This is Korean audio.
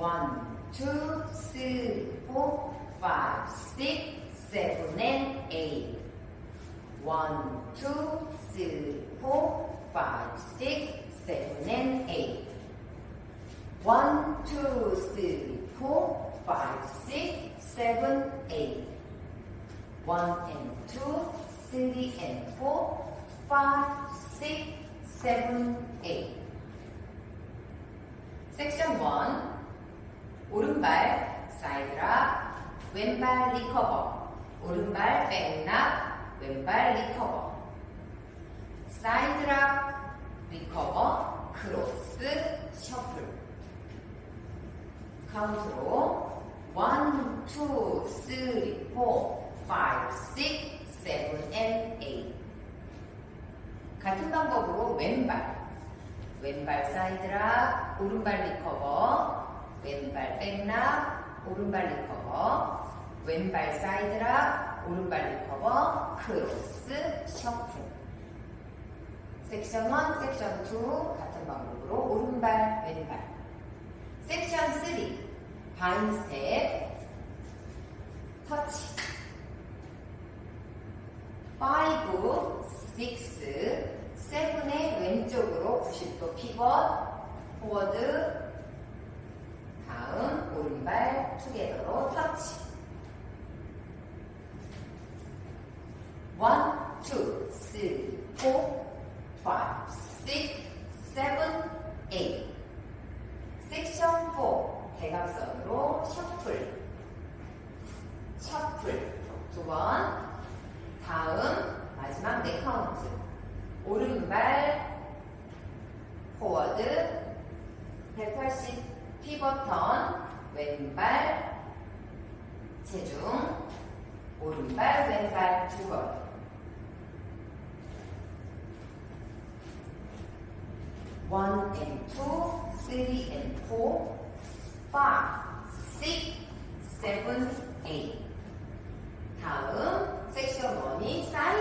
One, two, three, four, five, six, seven, and eight. One, two, three, four, five, six, seven, and eight. One, two, three, four, five, six, seven, eight. One and two, three and four, five, six, seven, eight. Section one. 오른발 사이드락 왼발 리커버. 오른발 백락 왼발 리커버. 사이드락 리커버 크로스 셔플. 카운트로 1, 2, 3, 4, 5, 6, 7, and 8 같은 방법으로 왼발. 왼발 사이드락, 오른발 리커버, 왼발 백락, 오른발 리커버, 왼발 사이드락, 오른발 리커버, 크로스, 셔플. 섹션 1, 섹션 2 같은 방법으로 오른발, 왼발. 섹션 3 바인 스텝, 터치. 5, 6, 세븐의 왼쪽으로 90도 피벗, 포워드, 다음 오른발 투게더로 터치. 1, 2, 3, 4, 5, 6, 7, 8. 섹션 4 대각선으로 셔플. 셔플 두 번. 다음 마지막 네 카운트. 오른발 포워드 180 피버턴 왼발 체중 오른발 왼발 두번 one and two, three and four, five, six, seven, eight. 다음 섹션 1이 사이